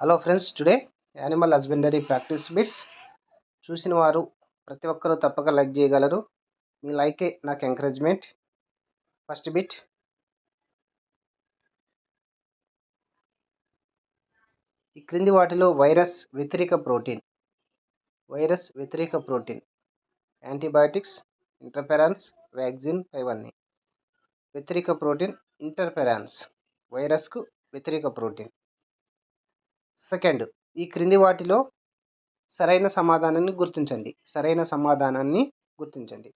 Hello friends today animal husbandry practice bits చూసిన వారు ప్రతి ఒక్కరూ తప్పక లైక్ చేయగలరు. మీ లైకే నాకు ఎంకరేజ్మెంట్ ఫస్ట్ బిట్ ఈ క్రింది వాటిలో వైరస్ వ్యతిరేక ప్రోటీన్ వైరస్ వ్యతిరేక ప్రోటీన్ యాంటీబయాటిక్స్ ఇంటర్ఫెరాన్స్ వ్యాక్సిన్ ఇవన్నీ. వ్యతిరేక ప్రోటీన్ ఇంటర్ఫెరాన్స్ వైరస్కు వ్యతిరేక ప్రోటీన్ సెకండ్. ఈ క్రింది వాటిలో సరైన సమాధానాన్ని గుర్తించండి. సరైన సమాధానాన్ని గుర్తించండి.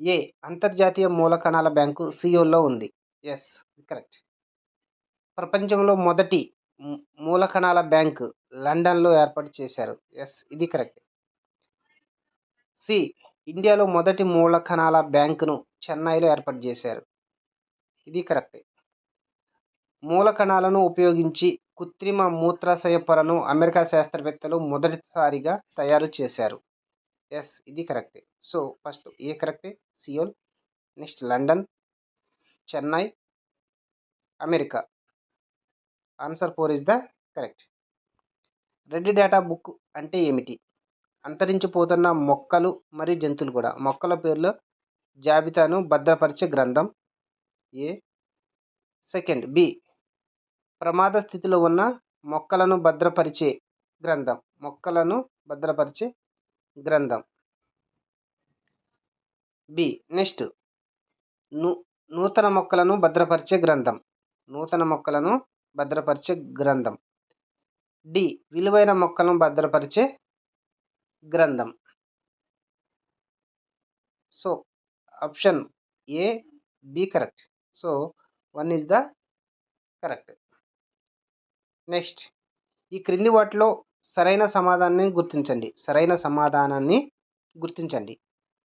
ఏ అంతర్జాతీయ మూలకణాల బ్యాంకు సియోల్లో ఉంది. Yes correct. ప్రపంచంలో మొదటి మూలకణాల బ్యాంకు లండన్లో ఏర్పాటు చేశారు. ఎస్ ఇది కరెక్ట్. సి ఇండియాలో మొదటి మూలకణాల బ్యాంకును చెన్నైలో ఏర్పాటు చేశారు. ఇది కరెక్ట్. మూలకణాలను ఉపయోగించి కృత్రిమ మూత్రాశయ పొరను అమెరికా శాస్త్రవేత్తలు మొదటిసారిగా తయారు చేశారు. ఎస్ ఇది కరెక్టే. సో ఫస్ట్ ఏ కరెక్టే? Seoul next London Chennai America. Answer four is the correct. Red data book అంటే ఏమిటి? అంతరించిపోతున్న మొక్కలు మరియు జంతువులు కూడా. మొక్కల పేర్లు జాబితాను భద్రపరిచే గ్రంథం ఏ. సెకండ్ బి ప్రమాద స్థితిలో ఉన్న మొక్కలను భద్రపరిచే గ్రంథం. మొక్కలను భద్రపరిచే గ్రంథం. బి. నెక్స్ట్. నూ నూతన మొక్కలను భద్రపరిచే గ్రంథం. నూతన మొక్కలను భద్రపరిచే గ్రంథం. డి. విలువైన మొక్కలను భద్రపరిచే గ్రంథం. So option A B correct. So one is the correct. Next. ఈ క్రింది వాటిలో సరైన సమాధానాన్ని గుర్తించండి. సరైన సమాధానాన్ని గుర్తించండి.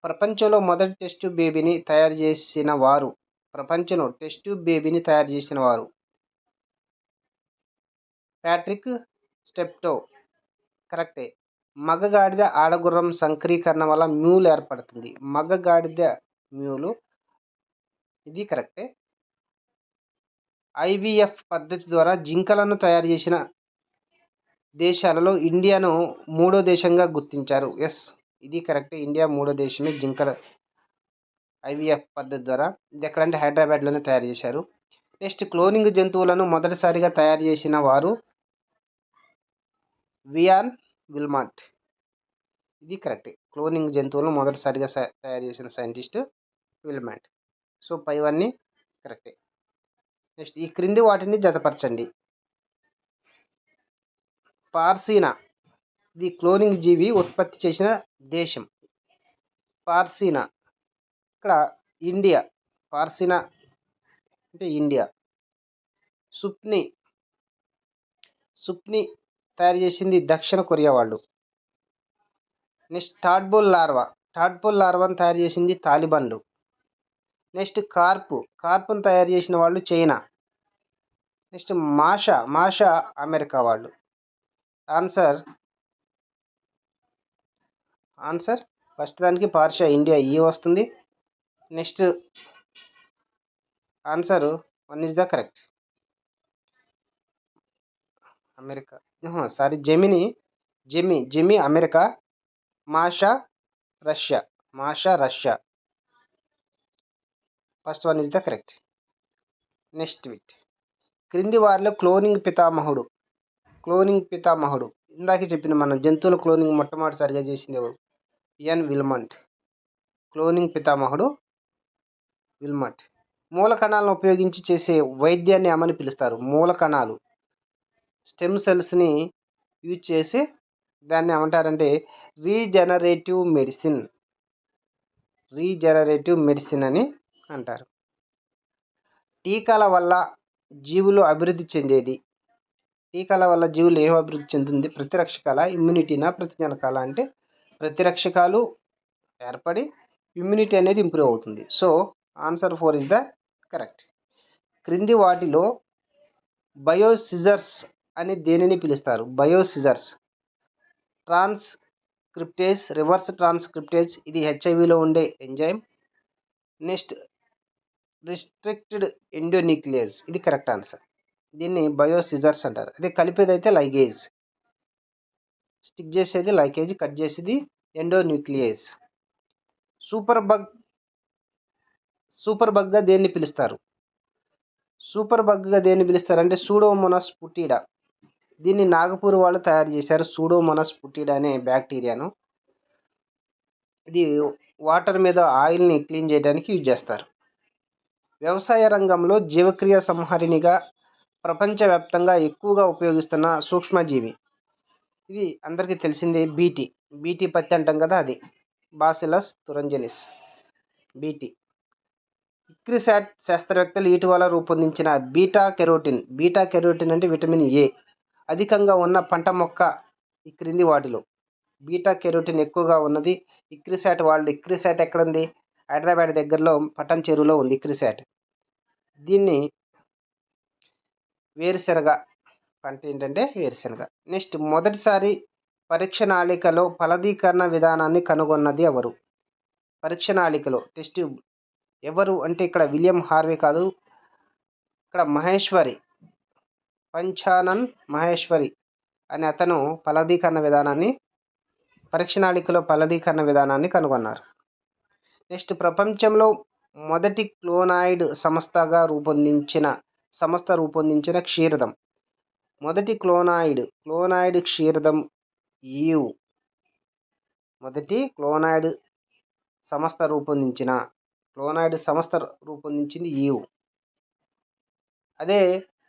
ప్రపంచంలో మొదటి టెస్ట్ బేబీని తయారు చేసిన వారు. ప్రపంచంలో టెస్ట్ బేబీని తయారు చేసిన వారు. Patrick Steptoe. కరెక్టే. మగగాడిద ఆడగుర్రం సంక్రీకరణ వల్ల మ్యూల్ ఏర్పడుతుంది. మగగాడిద మ్యూలు. ఇది కరెక్టే. ఐవీఎఫ్ పద్ధతి ద్వారా జింకలను తయారు చేసిన దేశాలలో ఇండియాను మూడో దేశంగా గుర్తించారు. ఎస్ ఇది కరెక్ట్. ఇండియా మూడో దేశమే జింకల ఐవిఎఫ్ పద్ధతి ద్వారా ఇది ఎక్కడంటే హైదరాబాద్లోనే తయారు చేశారు. నెక్స్ట్ క్లోనింగ్ జంతువులను మొదటిసారిగా తయారు చేసిన వారు వియాన్ విల్మాట్. ఇది కరెక్ట్. క్లోనింగ్ జంతువులను మొదటిసారిగా తయారు చేసిన సైంటిస్ట్ విల్మాట్. సో పైవన్నీ కరెక్టే. నెక్స్ట్ ఈ క్రింది వాటిని జతపరచండి. పార్సీనా ఇది క్లోనింగ్ జీవి ఉత్పత్తి చేసిన దేశం. పార్సీనా ఇక్కడ ఇండియా పార్సీనా అంటే ఇండియా. సుప్ని సుప్ని తయారు చేసింది దక్షిణ కొరియా వాళ్ళు. నెక్స్ట్ టాడ్బోల్ లార్వా టాడ్బోల్ లార్వాను తయారు చేసింది తాలిబన్లు. Next carp. కార్పును తయారు చేసిన వాళ్ళు చైనా. నెక్స్ట్ మాషా. మాషా అమెరికా వాళ్ళు. ఆన్సర్. ఆన్సర్? ఫస్ట్ దానికి పార్షా ఇండియా ఈ వస్తుంది. Next answer one is the correct. America. Sorry Gemini జెమి జెమి అమెరికా మాషా Russia. Masha Russia. First one is the correct next VIT క్రింది వారిలో క్లోనింగ్ పితామహుడు. క్లోనింగ్ పితామహుడు. ఇందాక చెప్పిన మనం జంతువుల క్లోనింగ్ మొట్టమొదటిసారిగా చేసింది ఎవరు? ఎన్ విల్మంట్ క్లోనింగ్ పితామహుడు విల్మంట్ మూల కణాలను ఉపయోగించి చేసే వైద్యాన్ని ఏమని పిలుస్తారు. మూల కణాలు. స్టెమ్ సెల్స్ని యూజ్ చేసి దాన్ని ఏమంటారంటే రీజనరేటివ్ మెడిసిన్ రీజనరేటివ్ మెడిసిన్ అని అంటారు. టీకాల వల్ల జీవులు అభివృద్ధి చెందేది? టీకాల వల్ల జీవులు ఏం అభివృద్ధి చెందుతుంది? ప్రతిరక్షకాల ఇమ్యూనిటీనా ప్రతిజనకాల అంటే ప్రతిరక్షకాలు ఏర్పడి ఇమ్యూనిటీ అనేది ఇంప్రూవ్ అవుతుంది. So answer four is the correct క్రింది వాటిలో బయోసిజర్స్ అని దేనిని పిలుస్తారు? బయోసిజర్స్ ట్రాన్స్క్రిప్టేజ్ రివర్స్ ట్రాన్స్క్రిప్టేజ్ ఇది హెచ్ఐవిలో ఉండే ఎంజైమ్ నెక్స్ట్ రిస్ట్రిక్టెడ్ ఎండోన్యూక్లియస్ ఇది కరెక్ట్ ఆన్సర్ దీన్ని బయో సిజర్స్ అంటారు. అదే కలిపేది అయితే లైగేజ్ స్టిక్ చేసేది లైకేజ్ కట్ చేసేది ఎండోన్యూక్లియస్ సూపర్ బగ్ సూపర్ బగ్గా దేన్ని పిలుస్తారు? సూపర్ బగ్గా దేన్ని పిలుస్తారంటే సూడోమోనాస్ పుట్టిడా దీన్ని నాగపూర్ వాళ్ళు తయారు చేశారు సూడోమోనాస్ పుట్టిడా అనే బ్యాక్టీరియాను ఇది వాటర్ మీద ఆయిల్ని క్లీన్ చేయడానికి యూజ్ చేస్తారు. వ్యవసాయ రంగంలో జీవక్రియ సంహరిణిగా ప్రపంచవ్యాప్తంగా ఎక్కువగా ఉపయోగిస్తున్న సూక్ష్మజీవి. ఇది అందరికీ తెలిసిందే బీటీ. బీటీ పత్తి అంటాం కదా అది. బాసిలస్ తురంజనిస్. బీటీ. ఇక్రిసాట్ శాస్త్రవేత్తలు ఇటీవల రూపొందించిన బీటా కెరోటిన్. బీటా కెరోటిన్ అంటే విటమిన్ ఏ. అధికంగా ఉన్న పంట మొక్క ఈ క్రింది వాటిలో. బీటా కెరోటిన్ ఎక్కువగా ఉన్నది ఇక్రిసాట్. వాళ్ళు ఇక్రిసాట్ ఎక్కడ ఉంది హైదరాబాద్ దగ్గరలో పట్టణ చెరువులో ఉంది క్రిసాట్. దీన్ని వేరుశనగ పంట ఏంటంటే వేరుశనగ. నెక్స్ట్ మొదటిసారి పరీక్ష నాళికలో ఫలదీకరణ విధానాన్ని కనుగొన్నది ఎవరు? పరీక్ష నాళికలో టెస్ట్ ఎవరు అంటే ఇక్కడ విలియం హార్వే కాదు. ఇక్కడ మహేశ్వరి పంచానన్ మహేశ్వరి అనే అతను ఫలదీకరణ విధానాన్ని పరీక్ష నాళికలో ఫలదీకరణ విధానాన్ని కనుగొన్నారు. నెక్స్ట్ ప్రపంచంలో మొదటి క్లోనాయిడ్ సంస్థగా రూపొందించిన సంస్థ రూపొందించిన క్షీరదం. మొదటి క్లోనాయిడ్ క్లోనాయిడ్ క్షీరదం ఈవ్ మొదటి క్లోనాయిడ్ సంస్థ రూపొందించిన క్లోనాయిడ్ సంస్థ రూపొందించింది ఈవ్ అదే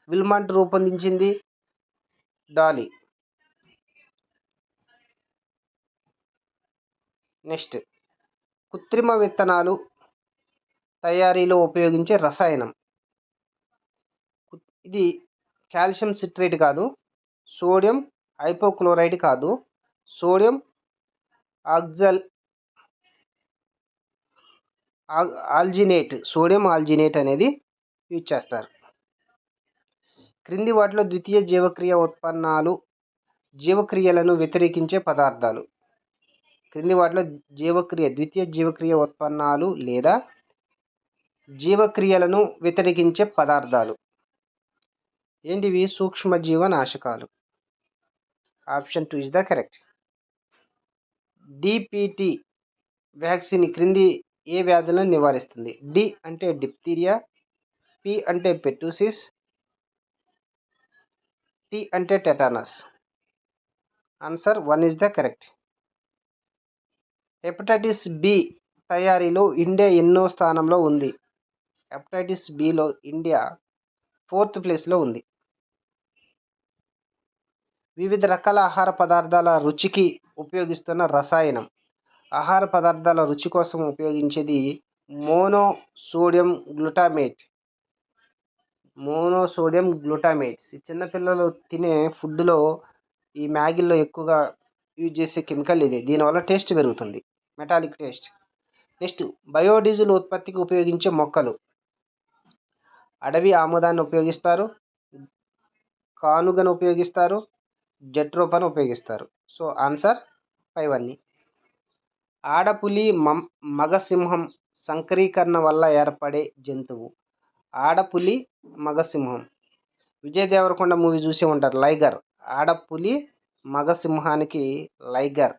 విల్మంట్ రూపొందించింది డాలీ. నెక్స్ట్ కృత్రిమ విత్తనాలు తయారీలో ఉపయోగించే రసాయనం. ఇది కాల్షియం సిట్రేట్ కాదు సోడియం హైపోక్లోరైడ్ కాదు సోడియం ఆక్జల్ ఆల్జినేట్ సోడియం ఆల్జినేట్ అనేది యూజ్ చేస్తారు. క్రింది వాటిలో ద్వితీయ జీవక్రియ ఉత్పన్నాలు జీవక్రియలను వ్యతిరేకించే పదార్థాలు. క్రింది వాటిలో జీవక్రియ ద్వితీయ జీవక్రియ ఉత్పన్నాలు లేదా జీవక్రియలను వ్యతిరేకించే పదార్థాలు. ఏంటివి? సూక్ష్మజీవ నాశకాలు option two is the correct. DPT vaccine క్రింది ఏ వ్యాధులను నివారిస్తుంది? డి అంటే డిప్తీరియా పి అంటే పెట్టుసిస్ టి అంటే tetanus. Answer one is the correct. Hepatitis B తయారీలో ఇండియా ఎన్నో స్థానంలో ఉంది. హెపటైటిస్ బిలో ఇండియా ఫోర్త్ ప్లేస్లో ఉంది. వివిధ రకాల ఆహార పదార్థాల రుచికి ఉపయోగిస్తున్న రసాయనం. ఆహార పదార్థాల రుచి కోసం ఉపయోగించేది mono sodium glutamate. Mono sodium glutamates చిన్నపిల్లలు తినే ఫుడ్లో ఈ మ్యాగీలో ఎక్కువగా యూజ్ చేసే కెమికల్ ఇది. దీనివల్ల టేస్ట్ పెరుగుతుంది. Metallic taste. నెక్స్ట్ బయోడీజిల్ ఉత్పత్తికి ఉపయోగించే మొక్కలు. అడవి ఆముదాన్ని ఉపయోగిస్తారు. కానుగను ఉపయోగిస్తారు. జట్రోపాను ఉపయోగిస్తారు. సో ఆన్సర్ ఫైవ్ అన్ని. ఆడపులి మం మగసింహం సంకరీకరణ వల్ల ఏర్పడే జంతువు. ఆడపులి మగసింహం. విజయ్ దేవరకొండ మూవీ చూసే ఉంటారు. లైగర్. ఆడపులి మగసింహానికి లైగర్.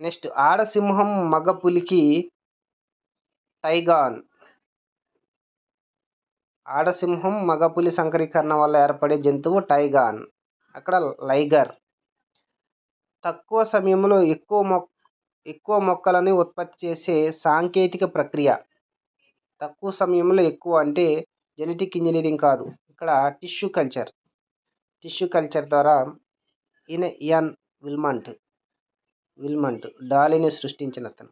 నెక్స్ట్ ఆడసింహం మగపులికి టైగాన్. ఆడసింహం మగపులి సంకరీకరణ వల్ల ఏర్పడే జంతువు టైగాన్. అక్కడ లైగర్. తక్కువ సమయంలో ఎక్కువ మొక్క ఎక్కువ మొక్కలని ఉత్పత్తి చేసే సాంకేతిక ప్రక్రియ. తక్కువ సమయంలో ఎక్కువ అంటే జెనెటిక్ ఇంజనీరింగ్ కాదు. ఇక్కడ టిష్యూ కల్చర్. టిష్యూ కల్చర్ ద్వారా ఇన్ ఇయాన్ విల్మంట్. విల్మంట్ డాలీని సృష్టించిన అతను.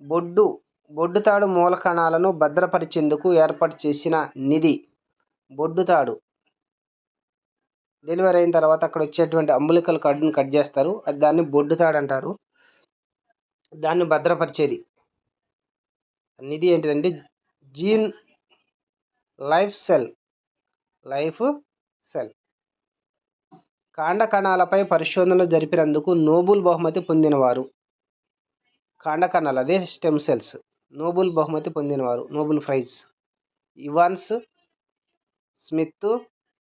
బొడ్డు బొడ్డుతాడు మూలకణాలను భద్రపరిచేందుకు ఏర్పాటు చేసిన నిధి. బొడ్డుతాడు డెలివరీ అయిన తర్వాత అక్కడ వచ్చేటువంటి అంబులికల్ కార్డుని కట్ చేస్తారు. అది దాన్ని బొడ్డుతాడు అంటారు. దాన్ని భద్రపరిచేది. నిధి ఏంటిదంటే gene life cell. Life cell. కాండ కణాలపై పరిశోధనలు జరిపినందుకు నోబుల్ బహుమతి పొందినవారు. కాండ కణాలు అదే స్టెమ్ సెల్స్. నోబుల్ బహుమతి పొందినవారు. Nobel prize. ఇవాన్స్ స్మిత్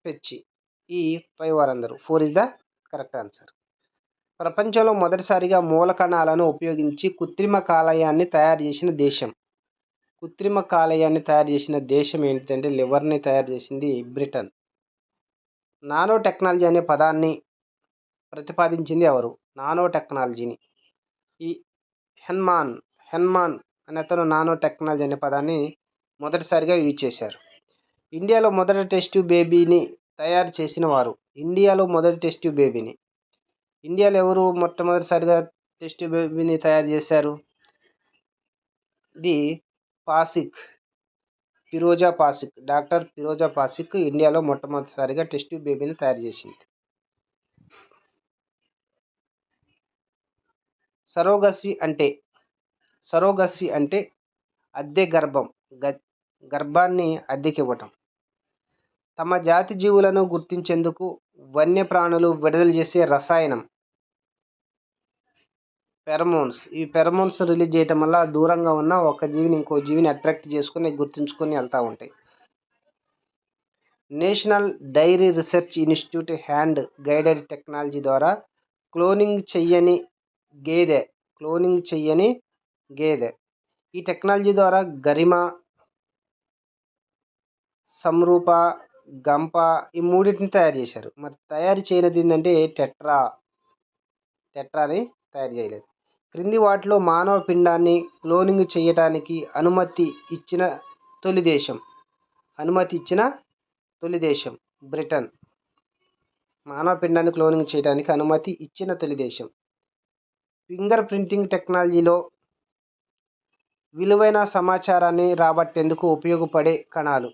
పెచ్చి. ఈ ఫైవ్ వారందరూ four is the correct answer. ప్రపంచంలో మొదటిసారిగా మూల కణాలను ఉపయోగించి కృత్రిమ కాలయాన్ని తయారు చేసిన దేశం. కృత్రిమ కాలయాన్ని తయారు చేసిన దేశం ఏంటంటే లివర్ని తయారు చేసింది బ్రిటన్. నానో టెక్నాలజీ అనే పదాన్ని ప్రతిపాదించింది ఎవరు? నానో టెక్నాలజీని ఈ హెన్మాన్ హెన్మాన్ అనే అతను నానో టెక్నాలజీ అనే పదాన్ని మొదటిసారిగా యూజ్ చేశారు. ఇండియాలో మొదటి టెస్ట్ బేబీని తయారు చేసిన వారు ఇండియాలో మొదటి టెస్ట్ బేబీని. ఇండియాలో ఎవరు మొట్టమొదటిసారిగా టెస్ట్ బేబీని తయారు చేశారు? ది పాసిక్ ఫిరోజా పాసిక్ డాక్టర్ ఫిరోజా పాసిక్ ఇండియాలో మొట్టమొదటిసారిగా టెస్ట్ బేబీని తయారు చేసింది. సరోగసి అంటే సరోగసి అంటే అద్దె గర్భం గ గర్భాన్ని అద్దెకి ఇవ్వటం. తమ జాతి జీవులను గుర్తించేందుకు వన్యప్రాణులు విడుదల చేసే రసాయనం ఫెరమోన్స్. ఈ ఫెరమోన్స్ రిలీజ్ చేయటం వల్ల దూరంగా ఉన్న ఒక జీవిని ఇంకో జీవిని అట్రాక్ట్ చేసుకుని గుర్తుంచుకొని వెళ్తూ ఉంటాయి. National dairy research institute hand guided technology ద్వారా క్లోనింగ్ చెయ్యని గేదె క్లోనింగ్ చెయ్యని గేదె. ఈ టెక్నాలజీ ద్వారా గరిమ సంరూప గంప ఈ మూడింటిని తయారు చేశారు. మరి తయారు చేయనిది ఏంటంటే టెట్రా. టెట్రాని తయారు చేయలేదు. క్రింది వాటిలో మానవ పిండాన్ని క్లోనింగ్ చేయటానికి అనుమతి ఇచ్చిన తొలి దేశం. అనుమతి ఇచ్చిన తొలి దేశం బ్రిటన్. మానవ పిండాన్ని క్లోనింగ్ చేయడానికి అనుమతి ఇచ్చిన తొలి దేశం. ఫింగర్ ప్రింటింగ్ టెక్నాలజీలో విలువైన సమాచారాన్ని రాబట్టేందుకు ఉపయోగపడే కణాలు.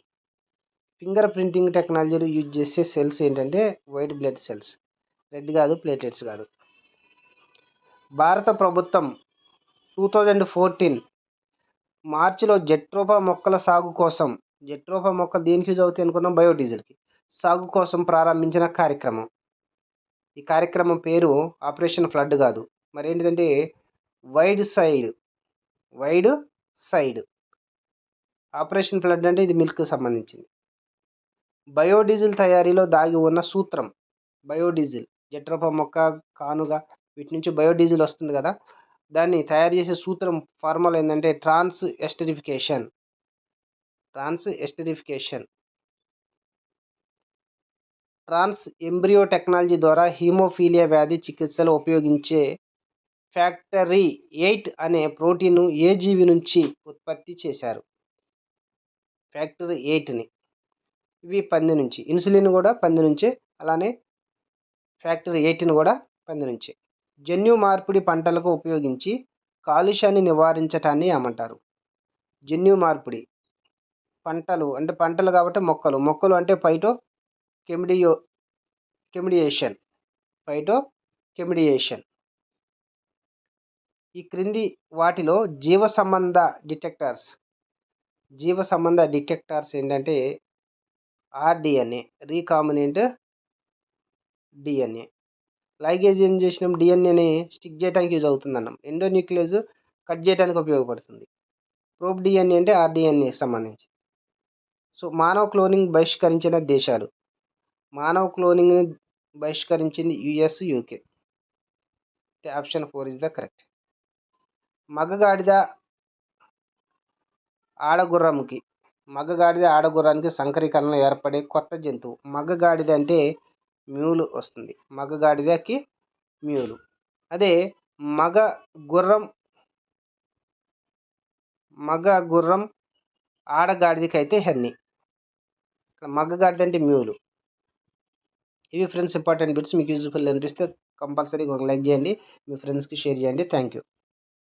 ఫింగర్ ప్రింటింగ్ టెక్నాలజీలో యూజ్ చేసే సెల్స్ ఏంటంటే వైట్ బ్లడ్ సెల్స్. రెడ్ కాదు ప్లేటెట్స్ కాదు. భారత ప్రభుత్వం టూ థౌజండ్ ఫోర్టీన్ మార్చిలో జెట్రోపా మొక్కల సాగు కోసం జెట్రోపా మొక్కలు దేనికి యూజ్ అవుతాయి అనుకున్నాం? బయోడీజిల్కి. సాగు కోసం ప్రారంభించిన కార్యక్రమం. ఈ కార్యక్రమం పేరు ఆపరేషన్ ఫ్లడ్ కాదు. మరి ఏంటిదంటే wide side wide side. Operation flood అంటే ఇది మిల్క్ సంబంధించింది. బయోడీజిల్ తయారీలో దాగి ఉన్న సూత్రం బయోడీజిల్ జట్రోపా మొక్క కానుగ వీటి నుంచి బయోడీజిల్ వస్తుంది కదా. దాన్ని తయారు చేసే సూత్రం ఫార్ములా ఏంటంటే transesterification. Transesterification. Trans embryo technology ద్వారా హీమోఫీలియా వ్యాధి చికిత్సలో ఉపయోగించే ఫ్యాక్టరీ ఎయిట్ అనే ప్రోటీన్ను ఏ జీవి నుంచి ఉత్పత్తి చేశారు? ఫ్యాక్టరీ ఎయిట్ని. ఇవి పంది నుంచి. ఇన్సులిన్ కూడా పంది నుంచే అలానే ఫ్యాక్టరీ ఎయిట్ని కూడా పంది నుంచే. జన్యు మార్పిడి పంటలకు ఉపయోగించి కాలుష్యాన్ని నివారించటాన్ని ఏమంటారు? జన్యు మార్పిడి పంటలు అంటే పంటలు కాబట్టి మొక్కలు. మొక్కలు అంటే పైటో కెమిడియో కెమిడియేషన్. పైటో కెమిడియేషన్. ఈ క్రింది వాటిలో జీవ సంబంధ డిటెక్టర్స్ జీవ సంబంధ డిటెక్టర్స్ ఏంటంటే ఆర్డిఎన్ఏ రీకాంబినెంట్ డిఎన్ఏ. లైగేజ్ ఏం చేసినాం డిఎన్ఏని స్టిక్ చేయడానికి యూజ్ అవుతుంది అన్నాం ఎండోన్యూక్లియస్ కట్ చేయడానికి ఉపయోగపడుతుంది. ప్రోబ్ డిఎన్ఏ అంటే ఆర్డిఎన్ఏ సంబంధించి. సో మానవ క్లోనింగ్ బహిష్కరించిన దేశాలు. మానవ క్లోనింగ్ని బహిష్కరించింది US UK. Option four is the correct మగగాడిద ఆడగుర్రంకి మగగాడిద ఆడగుర్రానికి సంకరీకరణలో ఏర్పడే కొత్త జంతువు. మగగాడిద అంటే మ్యూలు వస్తుంది. మగగాడిదకి మ్యూలు. అదే మగ గుర్రం మగ గుర్రం ఆడగాడిదకి అయితే హెన్ని. ఇక్కడ మగగాడిద అంటే మ్యూలు. ఇవి ఫ్రెండ్స్ ఇంపార్టెంట్ బిట్స్. మీకు యూజ్ఫుల్ అనిపిస్తే కంపల్సరీ ఒక లైక్ చేయండి. మీ ఫ్రెండ్స్కి షేర్ చేయండి. Thank you